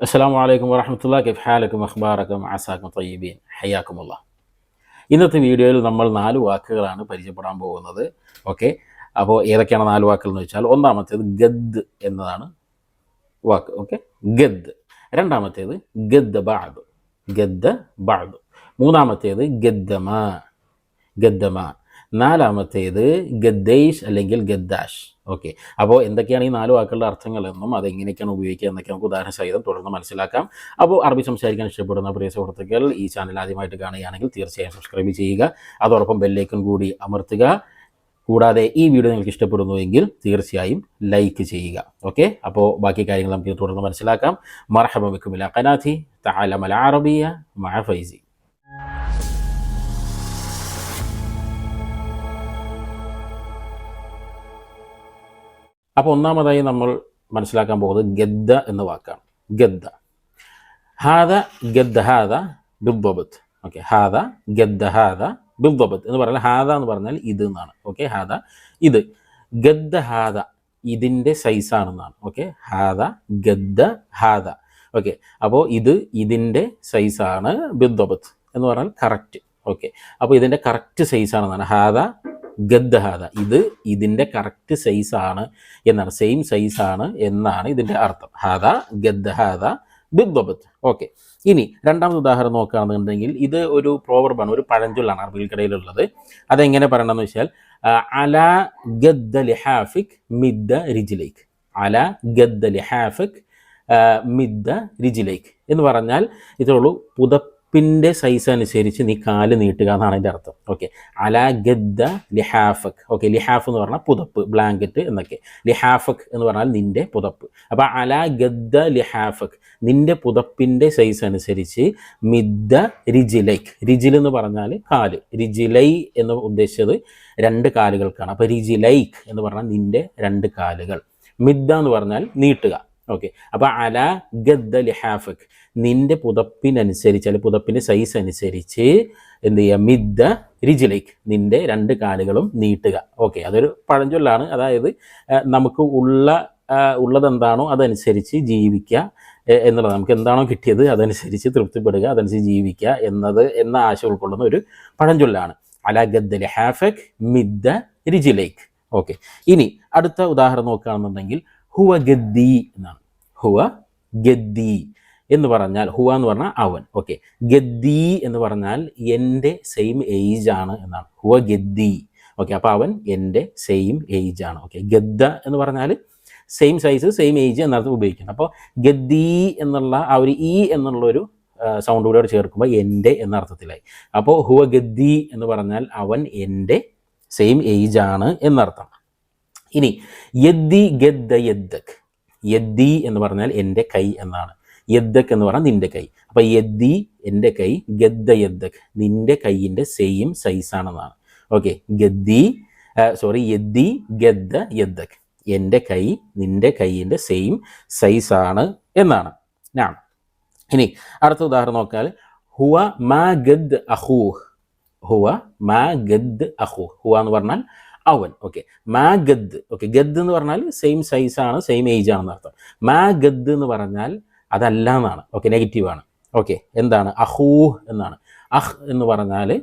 അസ്സാം വലൈക്കും വറഹമത്തുള്ള കെഫ് ഹാലക്കും അഖ്ബാറക്കും ആസാക്കും തയ്യബീൻ. ഹയ്യാക്കുമുള്ള ഇന്നത്തെ വീഡിയോയിൽ നമ്മൾ നാല് വാക്കുകളാണ് പരിചയപ്പെടാൻ പോകുന്നത്. ഓക്കെ? അപ്പോൾ ഏതൊക്കെയാണ് നാല് വാക്കുകൾ എന്ന് വെച്ചാൽ ഒന്നാമത്തേത് ഗദ് എന്നതാണ് വാക്ക്. ഓക്കെ? ഗദ്. രണ്ടാമത്തേത് ഗദ്ദ ബാദ് ഗദ്ദ ബാദ് മൂന്നാമത്തേത് ഗദ്ദമ ഗദ്ദമ നാലാമത്തേത് ഗദ്ദൈഷ് അല്ലെങ്കിൽ ഗദ്ദാഷ് ഓക്കെ അപ്പോൾ എന്തൊക്കെയാണ് ഈ നാല് വാക്കുകളുടെ അർത്ഥങ്ങളെന്നും അതെങ്ങനെയൊക്കെയാണ് ഉപയോഗിക്കുക എന്നൊക്കെ നമുക്ക് ഉദാഹരണ സഹിതം തുടർന്ന് മനസ്സിലാക്കാം. അപ്പോൾ അറബി സംസാരിക്കാൻ ഇഷ്ടപ്പെടുന്ന പ്രിയ സുഹൃത്തുക്കൾ ഈ ചാനൽ ആദ്യമായിട്ട് കാണുകയാണെങ്കിൽ തീർച്ചയായും സബ്സ്ക്രൈബ് ചെയ്യുക. അതോടൊപ്പം ബെല്ലേക്കും കൂടി അമർത്തുക. കൂടാതെ ഈ വീഡിയോ നിങ്ങൾക്ക് ഇഷ്ടപ്പെടുന്നുവെങ്കിൽ തീർച്ചയായും ലൈക്ക് ചെയ്യുക. ഓക്കെ അപ്പോൾ ബാക്കി കാര്യങ്ങൾ നമുക്ക് തുടർന്ന് മനസ്സിലാക്കാം. മർഹബ ബിക്കുമില കനാഥി തആലമൽ അറബിയ മഅ ഫൈസി. അപ്പോൾ ഒന്നാമതായി നമ്മൾ മനസ്സിലാക്കാൻ പോകുന്നത് ഗദ്ദ എന്ന വാക്കാണ്. ഗദ്ദ. ഹാദ ഗദ്ദ ഹാദ ബിബ്ബത്ത് ഓക്കെ ഹാദ ഗദ്ദ ഹാദ ബിബ്ബത്ത് എന്ന് പറഞ്ഞാൽ ഹാദ എന്ന് പറഞ്ഞാൽ ഇത് എന്നാണ്. ഓക്കെ ഹാദ ഇത്. ഗദ്ദ ഹാദ ഇതിന്റെ സൈസാണെന്നാണ് ഓക്കെ ഹാദ ഗദ്ദ ഹാദ. ഓക്കെ അപ്പോൾ ഇത് ഇതിന്റെ സൈസാണ് ബിദ്ബത്ത് എന്ന് പറഞ്ഞാൽ കറക്റ്റ് ഓക്കെ അപ്പോൾ ഇതിന്റെ കറക്റ്റ് സൈസാണെന്നാണ് ഹാദ ഗദ്ദ ഹാദ. ഇത് ഇതിന്റെ കറക്റ്റ് ആണ് എന്നാണ്. സെയിം ആണ് എന്നാണ് ഇതിന്റെ അർത്ഥം. ഹാദ ഗദ്ദ ഹാദ ബിദ്ദബത്ത്. ഓക്കെ ഇനി രണ്ടാമത്തെ ഉദാഹരണം നോക്കുകയാണെന്നുണ്ടെങ്കിൽ ഇത് ഒരു പ്രോവർബാണ് ഒരു പഴഞ്ചൊല്ലാണ് അറബികൾക്കിടയിലുള്ളത്. അതെങ്ങനെ പറയണമെന്ന് വെച്ചാൽ അല ഗദ്ദ ലിഹാഫിക് മിദ്ദ റിജിലേക്ക് അല ഗദ്ദ ലിഹാഫിക് മിദ്ദ റിജിലേക്ക് എന്ന് പറഞ്ഞാൽ ഇത്രയുള്ളൂ പുതപ്പിന്റെ സൈസ് അനുസരിച്ച് നീ കാൽ നീട്ടുക എന്നാണ് അതിന്റെ അർത്ഥം. ഓക്കെ അല ഗദ്ദ ലിഹാഫക്. ഓക്കെ ലിഹാഫ് എന്ന് പറഞ്ഞാൽ പുതപ്പ് ബ്ലാങ്കറ്റ് എന്നൊക്കെ. ലിഹാഫക് എന്ന് പറഞ്ഞാൽ നിന്റെ പുതപ്പ്. അപ്പോൾ അല ഗദ്ദ ലിഹാഫക്. നിന്റെ പുതപ്പിന്റെ സൈസ് അനുസരിച്ച് മിദ്ദ റിജിലൈക്ക് റിജിൽ എന്ന് പറഞ്ഞാൽ കാൽ. റിജിലൈ എന്ന് ഉദ്ദേശിച്ചത് രണ്ട് കാലുകൾക്കാണ്. അപ്പോൾ റിജിലൈക്ക് എന്ന് പറഞ്ഞാൽ നിന്റെ രണ്ട് കാലുകൾ. മിദ്ദ എന്ന് പറഞ്ഞാൽ നീട്ടുക. ഓക്കെ അപ്പോൾ അല ഗദ്ദ ലിഹാഫക്. നിന്റെ പുതപ്പിനനുസരിച്ച് അല്ലെങ്കിൽ പുതപ്പിന്റെ സൈസ് അനുസരിച്ച് എന്ത് ചെയ്യുക മിദ്ദ റിജിലേക്ക് നിന്റെ രണ്ട് കാലുകളും നീട്ടുക. ഓക്കെ അതൊരു പഴഞ്ചൊല്ലാണ്. അതായത് നമുക്ക് ഉള്ള ഉള്ളതെന്താണോ അതനുസരിച്ച് ജീവിക്കുക എന്നുള്ളത് നമുക്ക് എന്താണോ കിട്ടിയത് അതനുസരിച്ച് തൃപ്തിപ്പെടുക അതനുസരിച്ച് ജീവിക്കുക എന്നത് എന്ന ആശയം ഉൾക്കൊള്ളുന്ന ഒരു പഴഞ്ചൊല്ലാണ്. അല ഗദ്ദ ലിഹാഫക് മിദ്ദ റിജിലേക്ക് ഓക്കെ ഇനി അടുത്ത ഉദാഹരണം നോക്കുകയാണെന്നുണ്ടെങ്കിൽ ഹുവ ഗദ്ദി എന്നാണ്. ഹുവ ഗദ്ദി എന്ന് പറഞ്ഞാൽ ഹുവ എന്ന് പറഞ്ഞാൽ അവൻ. ഓക്കെ. ഗദ്ദി എന്ന് പറഞ്ഞാൽ എന്റെ സെയിം ഏജ് ആണ് എന്നാണ്. ഹുവ ഗദ്ദി. ഓക്കെ. അപ്പോൾ അവൻ എന്റെ സെയിം ഏജ് ആണ്. ഓക്കെ. ഗദ്ദ എന്ന് പറഞ്ഞാൽ സെയിം സൈസ് സെയിം ഏജ് എന്നർത്ഥം ഉപയോഗിക്കുന്നത് അപ്പോൾ ഗദ്ദി എന്നുള്ള ആ ഒരു ഈ എന്നുള്ളൊരു സൗണ്ട് കൂടെ ചേർക്കുമ്പോൾ എന്റെ എന്ന അർത്ഥത്തിലായി അപ്പോൾ ഹുവ ഗദ്ദി എന്ന് പറഞ്ഞാൽ അവൻ എന്റെ സെയിം ഏജ് ആണ് എന്നർത്ഥം. ഇനി യദ്ദി ഗദ്ദ യദ്ദക്. യദ്ദി എന്ന് പറഞ്ഞാൽ എന്റെ കൈ എന്നാണ്. യദ്ദക് എന്ന് പറഞ്ഞാൽ നിന്റെ കൈ. അപ്പോൾ യദ്ദി എന്റെ കൈ ഗദ്ദ യദ്ദക്. നിന്റെ കൈയിന്റെ സെയിം സൈസാണെന്നാണ് ഓക്കെ ഗദ്ദി സോറി യദ്ദി ഗദ്ദ യദ്ദക്. എന്റെ കൈ നിന്റെ കൈയിന്റെ സെയിം സൈസാണ് എന്നാണ്. ഞാൻ ഇനി അടുത്ത ഉദാഹരണം നോക്കിയാൽ ഹുവ മാ ഗദ് അഹൂഹ്. ഹുവ മാ ഗദ് അഹൂഹ്. ഹുവ എന്ന് പറഞ്ഞാൽ അവൻ ഓക്കെ മാ ഗദ് ഓക്കെ ഗദ് എന്ന് പറഞ്ഞാൽ സെയിം സൈസാണ് സെയിം ഏജ് ആണെന്ന് അർത്ഥം. മാ ഗദ് എന്ന് പറഞ്ഞാൽ അതല്ല എന്നാണ്. ഓക്കെ ആണ്. ഓക്കെ എന്താണ്? അഹൂഹ് എന്നാണ്. അഹ് എന്ന് പറഞ്ഞാൽ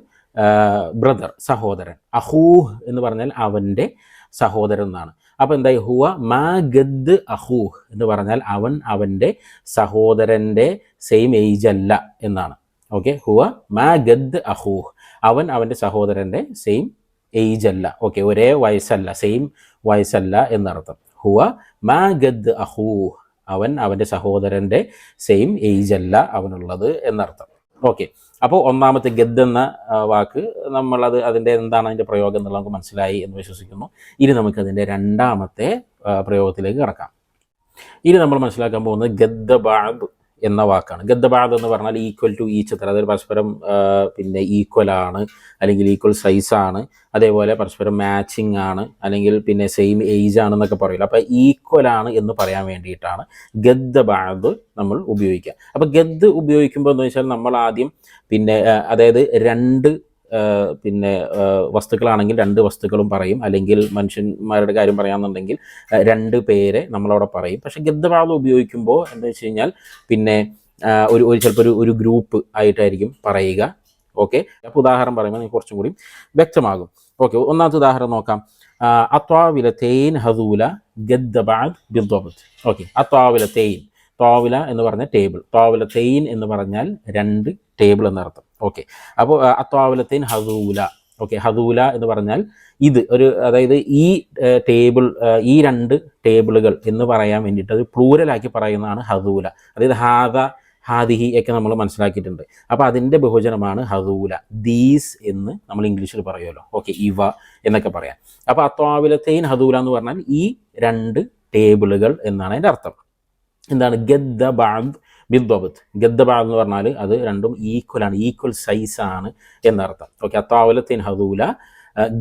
ബ്രദർ സഹോദരൻ. അഹൂഹ് എന്ന് പറഞ്ഞാൽ അവന്റെ സഹോദരൻ എന്നാണ്. അപ്പോൾ എന്തായി? ഹുവ മാ ഗദ് അഹൂഹ് എന്ന് പറഞ്ഞാൽ അവൻ അവന്റെ സഹോദരന്റെ സെയിം ഏജ് അല്ല എന്നാണ്. ഓക്കെ ഹുവ മാ ഗദ് അഹൂഹ്. അവൻ അവന്റെ സഹോദരന്റെ സെയിം ഏജ് അല്ല. ഓക്കെ ഒരേ വയസ്സല്ല സെയിം വയസ്സല്ല എന്നർത്ഥം. ഹുവ മാ ഗദ് അഹു അവൻ അവന്റെ സഹോദരന്റെ സെയിം ഏജ് അല്ല അവനുള്ളത് എന്നർത്ഥം. ഓക്കെ അപ്പോൾ ഒന്നാമത്തെ ഗദ് എന്ന വാക്ക് നമ്മളത് അതിന്റെ എന്താണ് അതിന്റെ പ്രയോഗം എന്നുള്ളത് നമുക്ക് മനസ്സിലായി എന്ന് വിശ്വസിക്കുന്നു. ഇനി നമുക്കതിന്റെ രണ്ടാമത്തെ പ്രയോഗത്തിലേക്ക് കിടക്കാം. ഇനി നമ്മൾ മനസ്സിലാക്കാൻ പോകുന്നത് ഗദ്ദബാദ് എന്ന വാക്കാണ്. ഗദ്ദബാദ് എന്ന് പറഞ്ഞാൽ ഈക്വൽ ടു ഈച്ച് എത്ര? അതായത് പരസ്പരം പിന്നെ ഈക്വൽ ആണ് അല്ലെങ്കിൽ ഈക്വൽ സൈസ് ആണ് അതേപോലെ പരസ്പരം മാച്ചിങ് ആണ് അല്ലെങ്കിൽ പിന്നെ സെയിം ഏജ് ആണെന്നൊക്കെ പറയില്ല. അപ്പോൾ ഈക്വൽ ആണ് എന്ന് പറയാൻ വേണ്ടിയിട്ടാണ് ഗദ്ദബാദ് നമ്മൾ ഉപയോഗിക്കുക. അപ്പോൾ ഗദ് ഉപയോഗിക്കുമ്പോൾ എന്ന് വെച്ചാൽ നമ്മൾ ആദ്യം പിന്നെ അതായത് രണ്ട് പിന്നെ വസ്തുക്കളാണെങ്കിൽ രണ്ട് വസ്തുക്കളും പറയും. അല്ലെങ്കിൽ മനുഷ്യന്മാരുടെ കാര്യം പറയാമെന്നുണ്ടെങ്കിൽ രണ്ട് പേരെ നമ്മളവിടെ പറയും. പക്ഷെ ഗദ്ദബാദ് ഉപയോഗിക്കുമ്പോൾ എന്താ വെച്ച് കഴിഞ്ഞാൽ പിന്നെ ഒരു ഒരു ചിലപ്പോൾ ഒരു ഒരു ഗ്രൂപ്പ് ആയിട്ടായിരിക്കും പറയുക. ഓക്കെ? അപ്പോൾ ഉദാഹരണം പറയുമ്പോൾ നിങ്ങൾക്ക് കുറച്ചും കൂടി വ്യക്തമാകും. ഓക്കെ ഒന്നാമത്തെ ഉദാഹരണം നോക്കാം. അത്വാവില തേയിൻ ഹദൂല ഗദ്ദബാദ് ബിദ്വബത്ത്. ഓക്കെ അത്വാവില തേയിൻ തോവില എന്ന് പറഞ്ഞ ടേബിൾ. തോവിലത്തേൻ എന്ന് പറഞ്ഞാൽ രണ്ട് ടേബിൾ എന്നർത്ഥം. ഓക്കെ അപ്പോൾ അത്താവലത്തിൻ ഹദൂല. ഓക്കെ ഹദൂല എന്ന് പറഞ്ഞാൽ ഇത് ഒരു അതായത് ഈ ടേബിൾ ഈ രണ്ട് ടേബിളുകൾ എന്ന് പറയാൻ വേണ്ടിയിട്ട് അത് പ്ലൂരലാക്കി പറയുന്നതാണ് ഹദൂല. അതായത് ഹാദ ഹാദിഹി ഒക്കെ നമ്മൾ മനസ്സിലാക്കിയിട്ടുണ്ട്. അപ്പോൾ അതിന്റെ ബഹുജനമാണ് ഹദൂല. ദീസ് എന്ന് നമ്മൾ ഇംഗ്ലീഷിൽ പറയുമല്ലോ. ഓക്കെ ഇവ എന്നൊക്കെ പറയാം. അപ്പോൾ അത്വാവിലത്തെയിൻ ഹദൂല എന്ന് പറഞ്ഞാൽ ഈ രണ്ട് ടേബിളുകൾ എന്നാണ് അതിന്റെ അർത്ഥം. എന്താണ്? ഗദ്ദ ബാദ് ബിദ്വബത്ത് ഗദ്ദബ എന്ന് പറഞ്ഞാൽ അത് രണ്ടും ഈക്വൽ ആണ് ഈക്വൽ ആണ് എന്നർത്ഥം. ഓക്കെ അത്താവലത്തിൻ ഹദൂല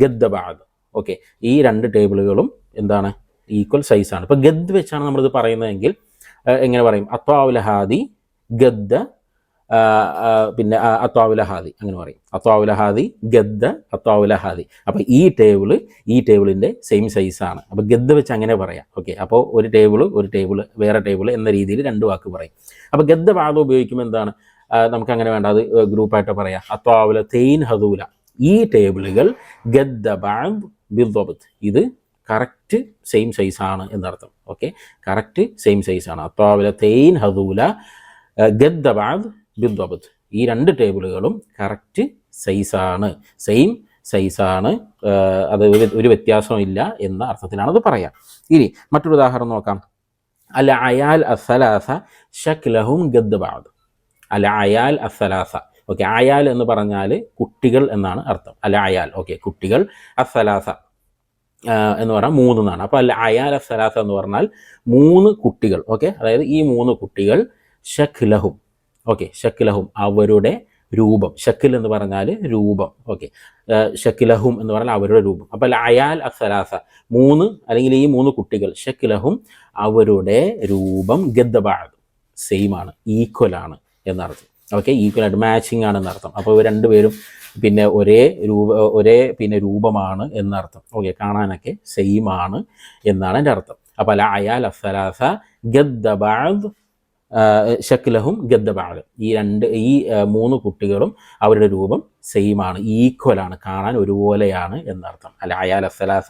ഗദ്ദബാദ് ഓക്കെ ഈ രണ്ട് ടേബിളുകളും എന്താണ്? ഈക്വൽ സൈസ് ആണ്. ഇപ്പോൾ ഗദ് വെച്ചാണ് നമ്മളിത് പറയുന്നതെങ്കിൽ എങ്ങനെ പറയും? അത്വാവുല ഹാദി ഗദ്ദ പിന്നെ ആ, ഹാദി അങ്ങനെ പറയും. അത്വാവുല ഹാദി ഗദ്ദ അത്വാവുല ഹാദി. അപ്പോൾ ഈ ടേബിൾ ഈ ടേബിളിന്റെ സെയിം സൈസാണ് അപ്പോൾ ഗദ്ദ വെച്ച് അങ്ങനെ പറയാം. ഓക്കെ അപ്പോൾ ഒരു ടേബിൾ ഒരു ടേബിൾ വേറെ ടേബിൾ എന്ന രീതിയിൽ രണ്ട് വാക്ക് പറയും. അപ്പോൾ ഗദ്ദ വാദം ഉപയോഗിക്കുമ്പോൾ എന്താണ്? നമുക്കങ്ങനെ വേണ്ട അത് ഗ്രൂപ്പായിട്ട് പറയാം. അത്വാവുല തെയിൻ ഹദൂല. ഈ ടേബിളുകൾ ഗദ്ദ ബാബ് ബിദ്വബത്ത് ഇത് കറക്റ്റ് സെയിം സൈസാണ് എന്നർത്ഥം. ഓക്കെ കറക്റ്റ് സെയിം സൈസാണ് അത്വാവുല തെയിൻ ഹദൂല ഗദ്ദ ബാദ് ബിദ്വബത്ത് ഈ രണ്ട് ടേബിളുകളും കറക്റ്റ് സൈസാണ്. സെയിം സൈസാണ് അത് ഒരു വ്യത്യാസമില്ല എന്ന അർത്ഥത്തിലാണ് അത് പറയാം. ഇനി മറ്റൊരു ഉദാഹരണം നോക്കാം. അൽ അയാൽ അസലാസ ഷക്ലഹും ഗദ്ബാദ്. അല്ല അൽ അയാൽ അസലാസ. ഓക്കെ അയാൽ എന്ന് പറഞ്ഞാൽ കുട്ടികൾ എന്നാണ് അർത്ഥം. അൽ അയാൽ ഓക്കെ കുട്ടികൾ അസലാസ എന്ന് പറഞ്ഞാൽ മൂന്ന് എന്നാണ് അപ്പോൾ അൽ അയാൽ അസലാസ എന്ന് പറഞ്ഞാൽ മൂന്ന് കുട്ടികൾ ഓക്കെ അതായത് ഈ മൂന്ന് കുട്ടികൾ ഷക്ലഹും ഓക്കെ ഷക്കിലഹും അവരുടെ രൂപം. ഷക്കിൽ എന്ന് പറഞ്ഞാൽ രൂപം. ഓക്കെ ഷക്കിലഹും എന്ന് പറഞ്ഞാൽ അവരുടെ രൂപം. അപ്പോൾ ലയാൽ അസലാസ മൂന്ന് അല്ലെങ്കിൽ ഈ മൂന്ന് കുട്ടികൾ ഷക്കിലഹും അവരുടെ രൂപം ഗദ്ദബാദ് സെയിം ആണ് ഈക്വൽ ആണ് എന്നർത്ഥം. ഓക്കെ ഈക്വൽ ആയിട്ട് മാച്ചിങ് ആണ് എന്നർത്ഥം. അപ്പോൾ ഇവർ രണ്ടുപേരും പിന്നെ ഒരേ രൂപ ഒരേ പിന്നെ രൂപമാണ് എന്നർത്ഥം. ഓക്കെ കാണാനൊക്കെ സെയിം ആണ് എന്നാണ് എന്റെ അർത്ഥം. അപ്പോൾ അയാൽ അസലാസ ഗദ്ദബാദ് ഷക്ലഹും ഗദ്ദബാദ് ഈ രണ്ട് ഈ മൂന്ന് കുട്ടികളും അവരുടെ രൂപം സെയിം ആണ്. ഈക്വൽ ആണ്. കാണാൻ ഒരുപോലെയാണ് എന്നർത്ഥം. അല്ല അയാൽ അസലാസ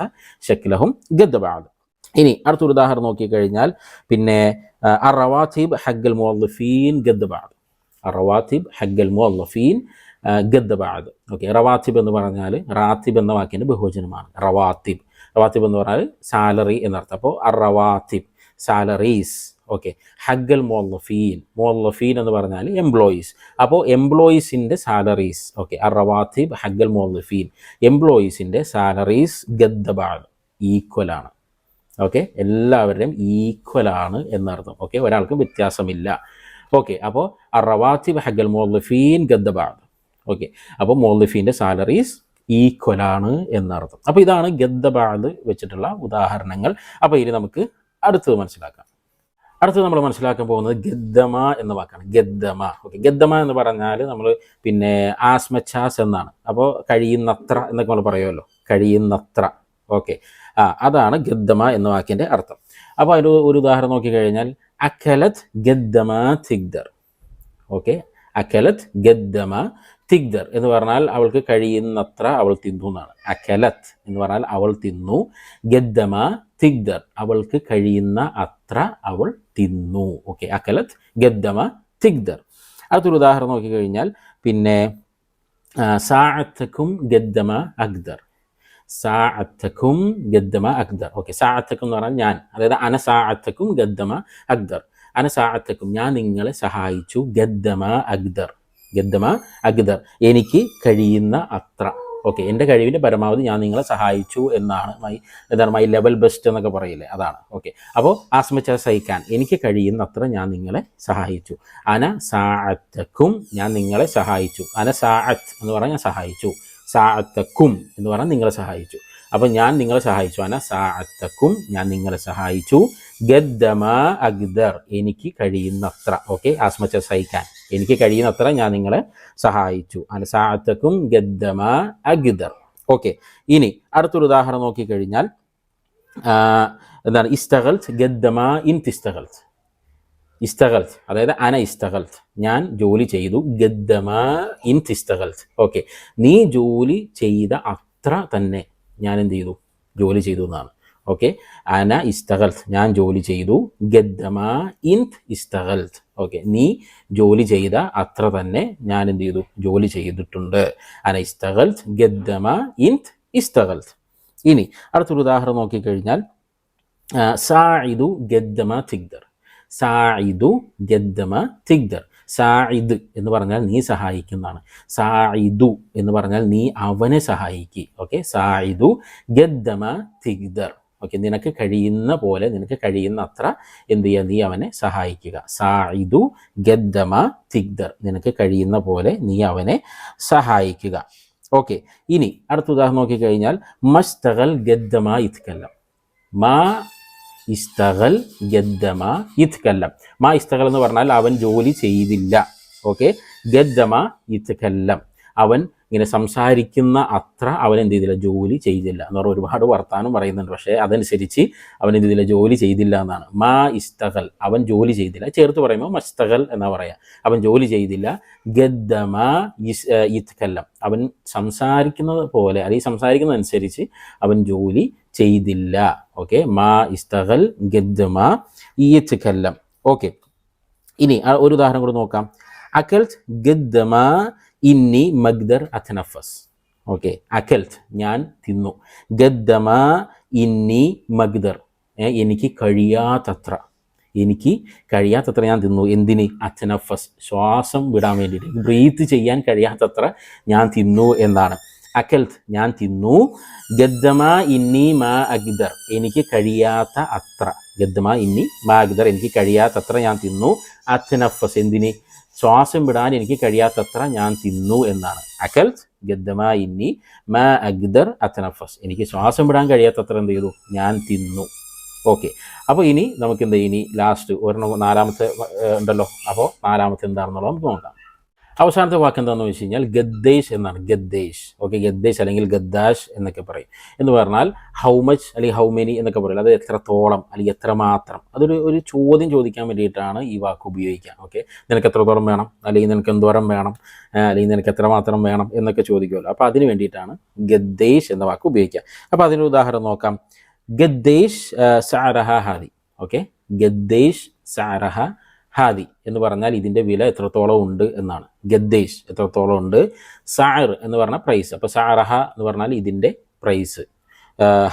ഷക്ലഹും ഗദ്ദബാദ് ഇനി അടുത്തൊരു ഉദാഹരണം നോക്കിക്കഴിഞ്ഞാൽ പിന്നെ അറവാത്തിബ് ഹഗ്ഗൽ മുഅല്ലഫീൻ ഗദ്ദബാദ് അറവാത്തിബ് ഹഗ്ഗൽ മുഅല്ലഫീൻ ഗദ്ദബാദ് ഓക്കെ റവാത്തിബ് എന്ന് പറഞ്ഞാൽ റാത്തിബ് എന്ന വാക്കിന്റെ ബഹുവചനമാണ്. റവാത്തിബ്. റവാത്തിബ് എന്ന് പറഞ്ഞാൽ സാലറി എന്നർത്ഥം. അപ്പോൾ അറവാത്തിബ് സാലറീസ്. ഓക്കെ ഹഗ്ഗൽ മോല്ലഫീൻ മോല്ലഫീൻ എന്ന് പറഞ്ഞാൽ എംപ്ലോയീസ് അപ്പോൾ എംപ്ലോയീസിന്റെ സാലറീസ് ഓക്കെ അറവാത്തിബ് ഹഗ്ഗൽ മോല്ലഫീൻ എംപ്ലോയീസിന്റെ സാലറീസ് ഗദ്ദബാണ്. ഈക്വലാണ് ഓക്കെ എല്ലാവരുടെയും ഈക്വൽ ആണ് എന്നർത്ഥം. ഓക്കെ ഒരാൾക്കും വ്യത്യാസമില്ല. ഓക്കെ അപ്പോൾ അറവാത്തിബ് ഹഗ്ഗൽ മോല്ലഫീൻ ഗദ്ദബാദ് ഓക്കെ അപ്പോൾ മോല്ലഫീന്റെ സാലറീസ് ഈക്വൽ ആണ് എന്നർത്ഥം. അപ്പോൾ ഇതാണ് ഗദ്ദബാദ് വെച്ചിട്ടുള്ള ഉദാഹരണങ്ങൾ. അപ്പോൾ ഇനി നമുക്ക് അടുത്തത് മനസ്സിലാക്കാം. അടുത്തത് നമ്മൾ മനസ്സിലാക്കാൻ പോകുന്നത് ഗദ്ദമ എന്ന വാക്കാണ്. ഗദ്ദമ. ഓക്കെ ഗദ്ദമ എന്ന് പറഞ്ഞാൽ നമ്മൾ പിന്നെ ആസ്മച്ചാസ് എന്നാണ്. അപ്പോൾ കഴിയുന്നത്ര എന്നൊക്കെ നമ്മൾ പറയുമല്ലോ. കഴിയുന്നത്ര. ഓക്കെ ആ അതാണ് ഗദ്ദമ എന്ന വാക്കിന്റെ അർത്ഥം. അപ്പോൾ അതിൽ ഒരു ഉദാഹരണം നോക്കിക്കഴിഞ്ഞാൽ അഖലത് ഗദ്ദമ തിഗ്ദർ. ഓക്കെ അഖലത് ഗദ്ദമ തിഗ്ദർ എന്ന് പറഞ്ഞാൽ അവൾക്ക് കഴിയുന്നത്ര അവൾ തിന്നു എന്നാണ് അഖലത് എന്ന് പറഞ്ഞാൽ അവൾ തിന്നു. ഗദ്ദമ തിഗ്ദർ അവൾക്ക് കഴിയുന്ന അത്ര അവൾ തിന്നു. ഓക്കെ അക്കലത്ത് ഗദ്ദമ തിഗ്ദർ അടുത്തൊരു ഉദാഹരണം നോക്കിക്കഴിഞ്ഞാൽ പിന്നെ സാഅത്തക്കും ഗദ്ദമ അക്ദർ സാഅത്തക്കും ഗദ്ദമ അക്ദർ ഓക്കെ സാഅത്തക്കും എന്ന് പറഞ്ഞാൽ ഞാൻ. അതായത് അന സാഅത്തക്കും ഗദ്ദമ അക്ദർ അന സാഅത്തക്കും ഞാൻ നിങ്ങളെ സഹായിച്ചു ഗദ്ദമ അക്ദർ ഗദ്ദമ അക്ദർ എനിക്ക് കഴിയുന്ന അത്ര ഓക്കെ എന്റെ കഴിവിന്റെ പരമാവധി ഞാൻ നിങ്ങളെ സഹായിച്ചു എന്നാണ് മൈ എന്താണ് മൈ ലെവൽ ബെസ്റ്റ് എന്നൊക്കെ പറയില്ലേ അതാണ്. ഓക്കെ അപ്പോൾ ആസ്മച്ച സഹിക്കാൻ എനിക്ക് കഴിയുന്നത്ര ഞാൻ നിങ്ങളെ സഹായിച്ചു. അന സാഅത്തക്കും ഞാൻ നിങ്ങളെ സഹായിച്ചു. അന സാഅത്ത് എന്ന് പറഞ്ഞാൽ ഞാൻ സഹായിച്ചു. സാഅത്തക്കും എന്ന് പറഞ്ഞാൽ നിങ്ങളെ സഹായിച്ചു. അപ്പോൾ ഞാൻ നിങ്ങളെ സഹായിച്ചു. അന സാഅത്തക്കും ഞാൻ നിങ്ങളെ സഹായിച്ചു. ഗദ്ദമ അഗ്ദർ എനിക്ക് കഴിയുന്നത്ര. ഓക്കെ ആസ്മച്ച സഹിക്കാൻ എനിക്ക് കഴിയുന്നത്ര ഞാൻ നിങ്ങളെ സഹായിച്ചു. അന സാഅത്തക്കും ഗദ്ദമ അഗിദർ. ഓക്കെ ഇനി അടുത്തൊരു ഉദാഹരണം നോക്കിക്കഴിഞ്ഞാൽ എന്താണ് ഇസ്തകൽത്ത് ഗദ്ദമ ഇൻ തിസ്തകൽത്ത് ഇസ്തകൽത്ത് അതായത് അന ഇസ്തകൽത്ത് ഞാൻ ജോലി ചെയ്തു ഗദ്ദമ ഇൻ തിസ്തകൽത്ത് ഓക്കെ നീ ജോലി ചെയ്ത അത്ര തന്നെ ഞാൻ എന്ത് ചെയ്തു? ജോലി ചെയ്തു എന്നാണ്. ഓക്കെ അന ഇസ്തഗൽത്ത് ഞാൻ ജോലി ചെയ്തു. ഗദ്ദമ ഇൻ ഇസ്തഗൽത്ത് ഓക്കെ നീ ജോലി ചെയ്ത അത്ര തന്നെ ഞാൻ എന്ത് ചെയ്തു? ജോലി ചെയ്തിട്ടുണ്ട്. അന ഇസ്തഗൽത്ത് ഗദ്ദമ ഇൻ ഇസ്തഗൽത്ത് ഇനി അടുത്തൊരു ഉദാഹരണം നോക്കിക്കഴിഞ്ഞാൽ സായിദു ഗദ്ദമ തിഗ്ദർ. സായിദു ഗദ്ദമ തിഗ്ദർ. സായിദ് എന്ന് പറഞ്ഞാൽ നീ സഹായിക്കുന്നതാണ്. സായിദു എന്ന് പറഞ്ഞാൽ നീ അവനെ സഹായിക്കി. ഓക്കെ സായിദു ഗദ്ദമ തിഗ്ദർ. ഓക്കെ നിനക്ക് കഴിയുന്ന പോലെ നിനക്ക് കഴിയുന്ന അത്ര എന്ത് ചെയ്യുക? നീ അവനെ സഹായിക്കുക. സായിദു ഗദ്ദമ തിഗ്ദർ. നിനക്ക് കഴിയുന്ന പോലെ നീ അവനെ സഹായിക്കുക. ഓക്കെ ഇനി അടുത്ത ഉദാഹരണം നോക്കിക്കഴിഞ്ഞാൽ മസ്തകൽ ഗദ്ദമ ഇത്കല്ലം. മാ ഇസ്തകൽ ഗദ്ദമ ഇത്കല്ലം. മാ ഇസ്തകൽ എന്ന് പറഞ്ഞാൽ അവൻ ജോലി ചെയ്തില്ല. ഓക്കെ ഗദ്ദമ ഇത്കല്ലം. അവൻ ഇങ്ങനെ സംസാരിക്കുന്ന അത്ര അവൻ എന്ത് ചെയ്തില്ല ജോലി ചെയ്തില്ല എന്ന് പറഞ്ഞാൽ ഒരുപാട് വർത്താനം പറയുന്നുണ്ട്. പക്ഷേ അതനുസരിച്ച് അവൻ എന്ത് ചെയ്തില്ല ജോലി ചെയ്തില്ല എന്നാണ്. മാ ഇസ്തകൽ അവൻ ജോലി ചെയ്തില്ല. ചേർത്ത് പറയുമ്പോൾ മസ്തകൽ എന്നാ പറയാ. അവൻ ജോലി ചെയ്തില്ല. ഗദ്ദമ ഇത്കല്ലം. അവൻ സംസാരിക്കുന്നത് പോലെ അല്ലെങ്കിൽ സംസാരിക്കുന്നതനുസരിച്ച് അവൻ ജോലി ചെയ്തില്ല. ഓക്കെ? മാ ഇസ്തകൽ ഗദ്ദമ ഇയത്കല്ലം ഓക്കെ. ഇനി ഒരു ഉദാഹരണം കൂടി നോക്കാം. അക്കൽ ഗദ്ദമ ഇന്നി മഗ്ദർ അഥനഫസ്. ഓക്കെ അഖൽത്ത് ഞാൻ തിന്നു. ഗദ്ദമ ഇന്നി മഗ്ദർ. എനിക്ക് കഴിയാത്തത്ര. എനിക്ക് കഴിയാത്തത്ര ഞാൻ തിന്നു. എന്തിന്? അച്ഛനഫസ് ശ്വാസം വിടാൻ വേണ്ടിയിട്ട്. ബ്രീത്ത് ചെയ്യാൻ കഴിയാത്തത്ര ഞാൻ തിന്നു എന്നാണ്. അഖൽത്ത് ഞാൻ തിന്നു. ഗദ്ദമ ഇന്നി മാ അഗ്ദർ. എനിക്ക് കഴിയാത്ത അത്ര. ഗദ്ദമ ഇന്നി മാ അഗ്ദർ. എനിക്ക് കഴിയാത്തത്ര ഞാൻ തിന്നു. അച്ഛനഫസ് എന്തിന്? ശ്വാസം വിടാൻ എനിക്ക് കഴിയാത്തത്ര ഞാൻ തിന്നു എന്നാണ്. അക്കൽ ഗദ്ദമ ഇന്നി മാ അഗ്ദർ അത്തനഫസ്. എനിക്ക് ശ്വാസം വിടാൻ കഴിയാത്തത്ര എന്ത് ചെയ്തു? ഞാൻ തിന്നു. ഓക്കെ. അപ്പോൾ ഇനി നമുക്ക് എന്താ ഇനി ലാസ്റ്റ് ഒരെണ്ണം നാലാമത്തെ ഉണ്ടല്ലോ. അപ്പോൾ നാലാമത്തെ എന്താണെന്നുള്ളത് നമുക്ക് നോക്കാം. അവസാനത്തെ വാക്ക് എന്താണെന്ന് വെച്ച് കഴിഞ്ഞാൽ ഗദ്ദേശ് എന്നാണ്. ഗദ്ദേശ്. ഓക്കെ ഗദ്ദേശ് അല്ലെങ്കിൽ ഗദ്ദാഷ് എന്നൊക്കെ പറയും. എന്ന് പറഞ്ഞാൽ ഹൗ മച്ച് അല്ലെങ്കിൽ ഹൗ മെനി എന്നൊക്കെ പറയും. അത് എത്രത്തോളം അല്ലെങ്കിൽ എത്രമാത്രം. അതൊരു ഒരു ചോദ്യം ചോദിക്കാൻ വേണ്ടിയിട്ടാണ് ഈ വാക്ക് ഉപയോഗിക്കുക. ഓക്കെ നിനക്ക് എത്രത്തോളം വേണം? അല്ലെങ്കിൽ നിനക്ക് എന്തോരം വേണം? അല്ലെങ്കിൽ നിനക്ക് എത്രമാത്രം വേണം? എന്നൊക്കെ ചോദിക്കുമല്ലോ. അപ്പോൾ അതിന് വേണ്ടിയിട്ടാണ് ഗദ്ദേശ് എന്ന വാക്ക് ഉപയോഗിക്കുക. അപ്പോൾ അതിന്റെ ഉദാഹരണം നോക്കാം. ഗദ്ദേശ് സാരഹ ഹാദി. ഓക്കെ ഗദ്ദേശ് സാരഹ ഹാദി എന്ന് പറഞ്ഞാൽ ഇതിന്റെ വില എത്രത്തോളം ഉണ്ട് എന്നാണ്. ഗദ്ദേശ് എത്രത്തോളം ഉണ്ട്? സാർ എന്ന് പറഞ്ഞാൽ പ്രൈസ് അപ്പോൾ സാറഹ എന്ന് പറഞ്ഞാൽ ഇതിന്റെ പ്രൈസ്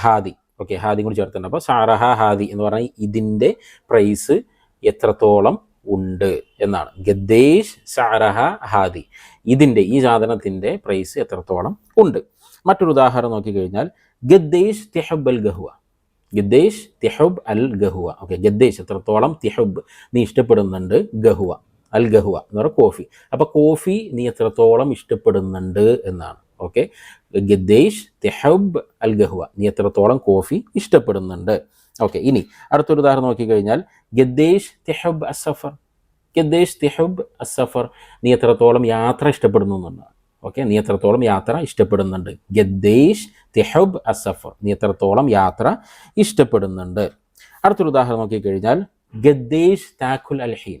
ഹാദി. ഓക്കെ ഹാദി കൂടി ചേർത്തിട്ടുണ്ട്. അപ്പോൾ സാറഹ ഹാദി എന്ന് പറഞ്ഞാൽ ഇതിന്റെ പ്രൈസ് എത്രത്തോളം ഉണ്ട് എന്നാണ്. ഗദ്ദേശ് സാറഹ ഹാദി. ഇതിന്റെ ഈ സാധനത്തിന്റെ പ്രൈസ് എത്രത്തോളം ഉണ്ട്? മറ്റൊരു ഉദാഹരണം നോക്കിക്കഴിഞ്ഞാൽ ഗദ്ദേശ് തെഹബൽ ഗഹുവ. ഗദ്ദേശ് തിഹുബ് അൽ ഗഹുവ. ഓക്കെ ഗദ്ദേശ് എത്രത്തോളം തിഹുബ് നീ ഇഷ്ടപ്പെടുന്നുണ്ട്? ഗഹുവ. അൽ ഗഹുവ എന്ന് പറയുക കോഫി. അപ്പോൾ കോഫി നീ എത്രത്തോളം ഇഷ്ടപ്പെടുന്നുണ്ട് എന്നാണ്. ഓക്കെ ഗദ്ദേശ് തിഹബ് അൽ ഗഹുവ. നീ എത്രത്തോളം കോഫി ഇഷ്ടപ്പെടുന്നുണ്ട്? ഓക്കെ ഇനി അടുത്തൊരു ഉദാഹരണം നോക്കിക്കഴിഞ്ഞാൽ ഗദ്ദേശ് തിഹബ് അസഫർ ഗദ്ദേശ് തിഹബ് അസഫർ നീ എത്രത്തോളം യാത്ര ഇഷ്ടപ്പെടുന്നു എന്നാണ് ഓക്കെ നീ എത്രത്തോളം യാത്ര ഇഷ്ടപ്പെടുന്നുണ്ട്? ഗദ്ദേഷ് തെഹബ് അസഫർ നീ എത്രത്തോളം യാത്ര ഇഷ്ടപ്പെടുന്നുണ്ട്? അടുത്തൊരു ഉദാഹരണം നോക്കിക്കഴിഞ്ഞാൽ ഗദ്ദേഷ് താക്കുൽ അൽഹീൻ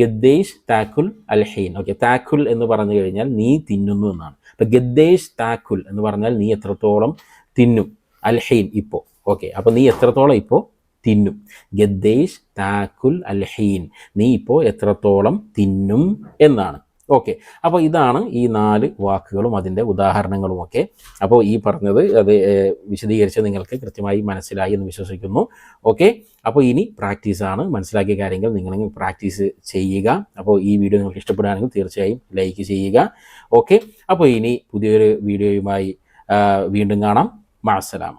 ഗദ്ദേഷ് താക്കുൽ അൽഹീൻ ഓക്കെ താക്കുൽ എന്ന് പറഞ്ഞു കഴിഞ്ഞാൽ നീ തിന്നുന്നു എന്നാണ്. അപ്പം ഗദ്ദേഷ് താക്കുൽ എന്ന് പറഞ്ഞാൽ നീ എത്രത്തോളം തിന്നും? അൽഹീൻ ഇപ്പോൾ ഓക്കെ അപ്പം നീ എത്രത്തോളം ഇപ്പോൾ തിന്നും? ഗദ്ദേഷ് താക്കുൽ അൽഹീൻ നീ ഇപ്പോൾ എത്രത്തോളം തിന്നും എന്നാണ്. ഓക്കെ അപ്പോൾ ഇതാണ് ഈ നാല് വാക്കുകളും അതിന്റെ ഉദാഹരണങ്ങളും ഒക്കെ അപ്പോൾ ഈ പറഞ്ഞത് അത് വിശദീകരിച്ച് നിങ്ങൾക്ക് കൃത്യമായി മനസ്സിലായി എന്ന് വിശ്വസിക്കുന്നു. ഓക്കെ അപ്പോൾ ഇനി പ്രാക്ടീസാണ് മനസ്സിലാക്കിയ കാര്യങ്ങൾ നിങ്ങൾ പ്രാക്ടീസ് ചെയ്യുക. അപ്പോൾ ഈ വീഡിയോ നിങ്ങൾക്ക് ഇഷ്ടപ്പെടുകയാണെങ്കിൽ തീർച്ചയായും ലൈക്ക് ചെയ്യുക. ഓക്കെ അപ്പോൾ ഇനി പുതിയൊരു വീഡിയോയുമായി വീണ്ടും കാണാം. മാസലാമ.